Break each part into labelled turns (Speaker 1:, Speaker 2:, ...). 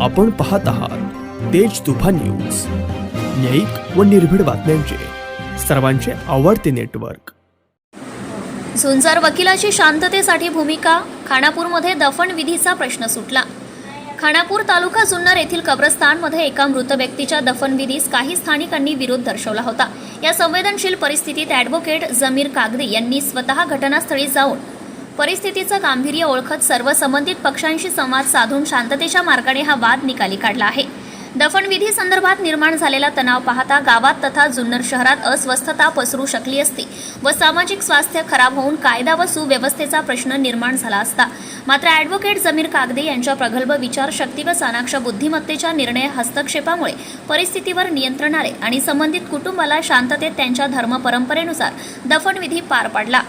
Speaker 1: आपण पाहत आहात तेज तुफान न्यूज. न्यायिक व निर्भीड बातम्यांचे. सर्वांचे आवडते नेटवर्क.
Speaker 2: झुंजार वकिलाची शांततेसाठी भूमिका खानापूरमध्ये दफन विधीचा प्रश्न सुटला. खानापूर तालुका जुन्नर येथील कब्रस्तानमध्ये एका मृत व्यक्तीच्या दफनविधीस काही स्थानिकांनी विरोध दर्शवला होता. या संवेदनशील परिस्थितीत ॲडव्होकेट जमीर कागदी यांनी स्वतः घटनास्थळी जाऊन परिस्थितीचं गांभीर्य ओळखत सर्व संबंधित पक्षांशी संवाद साधून शांततेच्या मार्गाने हा वाद निकाली काढला आहे. दफनविधी संदर्भात निर्माण झालेला तणाव पाहता गावात तथा जुन्नर शहरात अस्वस्थता पसरू शकली असती व सामाजिक स्वास्थ्य खराब होऊन कायदा व सुव्यवस्थेचा प्रश्न निर्माण झाला असता. मात्र ॲडव्होकेट जमीर कागदे यांच्या प्रगल्भ विचारशक्ती व सानाक्ष बुद्धिमत्तेच्या निर्णय हस्तक्षेपामुळे परिस्थितीवर नियंत्रण आले आणि संबंधित कुटुंबाला शांततेत त्यांच्या धर्म परंपरेनुसार दफनविधी पार पाडला.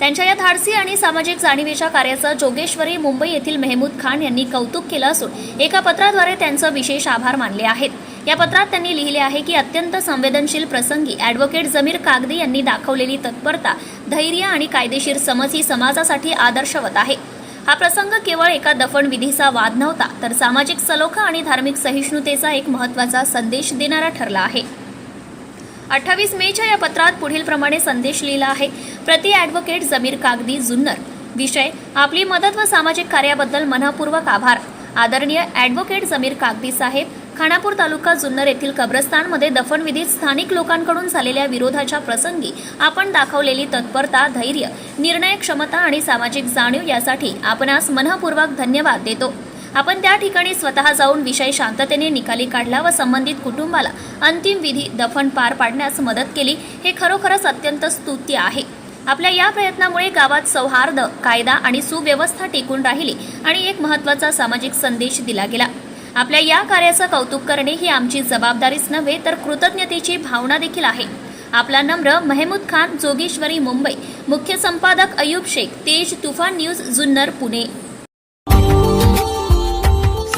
Speaker 2: त्यांच्या या धाडसी आणि सामाजिक जाणीवेच्या कार्याचं जोगेश्वरी मुंबई येथील मेहमूद खान यांनी कौतुक केलं असून एका पत्राद्वारे त्यांचं विशेष आभार मानले आहेत. या पत्रात त्यांनी लिहिले आहे की अत्यंत संवेदनशील प्रसंगी ॲडव्होकेट जमीर कागदी यांनी दाखवलेली तत्परता धैर्य आणि कायदेशीर समज ही समाजासाठी आदर्शवत आहे. हा प्रसंग केवळ एका दफन विधीचा वाद नव्हता तर सामाजिक सलोखा आणि धार्मिक सहिष्णुतेचा एक महत्त्वाचा संदेश देणारा ठरला आहे. अठ्ठावीस मेच्या या पत्रात पुढील प्रमाणे संदेश लिहिला आहे. प्रति ॲडव्होकेट जमीर कागदी जुन्नर. विषय आपली मदत व सामाजिक कार्याबद्दल मनपूर्वक आभार. आदरणीय ॲडव्होकेट जमीर कागदी साहेब खानापूर तालुका जुन्नर येथील कब्रस्तानमध्ये दफनविधीत स्थानिक लोकांकडून झालेल्या विरोधाच्या प्रसंगी आपण दाखवलेली तत्परता धैर्य निर्णय क्षमता आणि सामाजिक जाणीव यासाठी आपणास मनपूर्वक धन्यवाद देतो. आपण त्या ठिकाणी स्वतः जाऊन विषय शांततेने निकाली काढला व संबंधित कुटुंबाला अंतिम विधी दफन पार पाडण्यास मदत केली हे खरोखरच अत्यंत स्तुत्य आहे. आपल्या या प्रयत्नामुळे गावात सौहार्द कायदा आणि सुव्यवस्था टिकून राहिली आणि एक महत्त्वाचा सामाजिक संदेश दिला गेला. आपल्या या कार्याचं कौतुक करणे ही आमची जबाबदारीच नव्हे तर कृतज्ञतेची भावना देखील आहे. आपला नम्र महमूद खान जोगेश्वरी मुंबई. मुख्य संपादक Ayub Shaikh. Tej Tufan news Junnar Pune.